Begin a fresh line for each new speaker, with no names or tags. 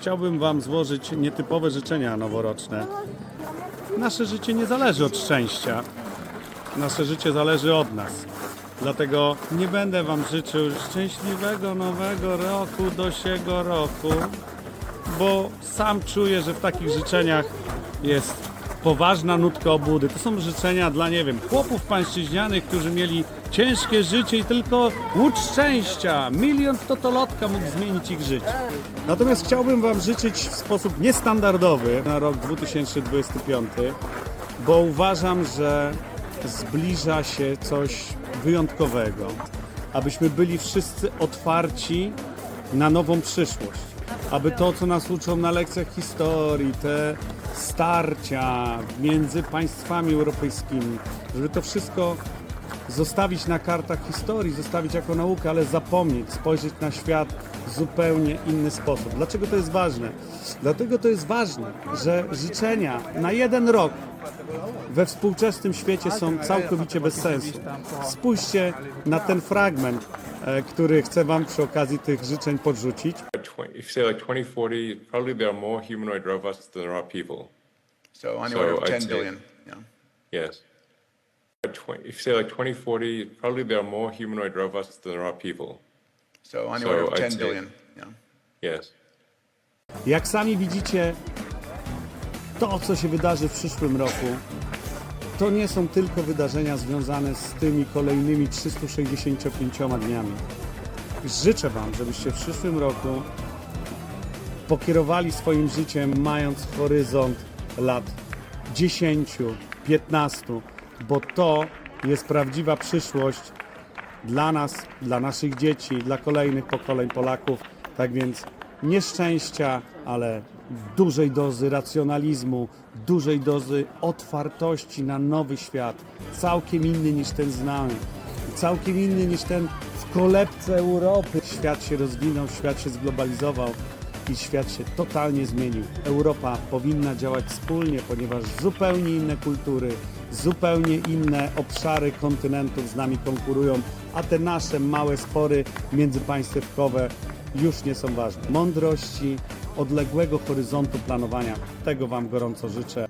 chciałbym Wam złożyć nietypowe życzenia noworoczne. Nasze życie nie zależy od szczęścia. Nasze życie zależy od nas. Dlatego nie będę Wam życzył szczęśliwego nowego roku do siego roku, bo sam czuję, że w takich życzeniach jest poważna nutka obłudy. To są życzenia dla, nie wiem, chłopów pańszczyźnianych, którzy mieli ciężkie życie i tylko łódź szczęścia, milion totolotka mógł zmienić ich życie. Natomiast chciałbym Wam życzyć w sposób niestandardowy na rok 2025, bo uważam, że zbliża się coś wyjątkowego, abyśmy byli wszyscy otwarci na nową przyszłość. Aby to, co nas uczą na lekcjach historii, te starcia między państwami europejskimi, żeby to wszystko zostawić na kartach historii, zostawić jako naukę, ale zapomnieć, spojrzeć na świat w zupełnie inny sposób. Dlaczego to jest ważne? Dlatego to jest ważne, że życzenia na jeden rok we współczesnym świecie są całkowicie bez sensu. Spójrzcie na ten fragment, e, który chcę Wam przy okazji tych życzeń podrzucić.
Twen- if you say like 2040, probably there are more humanoid robots than there are people.
So on the
So
order of
I'd
10
say-
billion. Yeah.
Yes. Twen- If you say like 2040, probably there are more humanoid robots than there are people.
So on the
So
order of
I'd
10
say-
billion. Yeah.
Yes.
Jak sami widzicie, to, co się wydarzy w przyszłym roku, to nie są tylko wydarzenia związane z tymi kolejnymi 365 dniami. Życzę Wam, żebyście w przyszłym roku pokierowali swoim życiem, mając horyzont lat 10, 15, bo to jest prawdziwa przyszłość dla nas, dla naszych dzieci, dla kolejnych pokoleń Polaków. Tak więc nieszczęścia, ale dużej dozy racjonalizmu, dużej dozy otwartości na nowy świat, całkiem inny niż ten znany, całkiem inny niż ten w kolebce Europy. Świat się rozwinął, świat się zglobalizował świat się totalnie zmienił. Europa powinna działać wspólnie, ponieważ zupełnie inne kultury, zupełnie inne obszary kontynentów z nami konkurują, a te nasze małe spory międzypaństewkowe już nie są ważne. Mądrości, odległego horyzontu planowania, tego Wam gorąco życzę.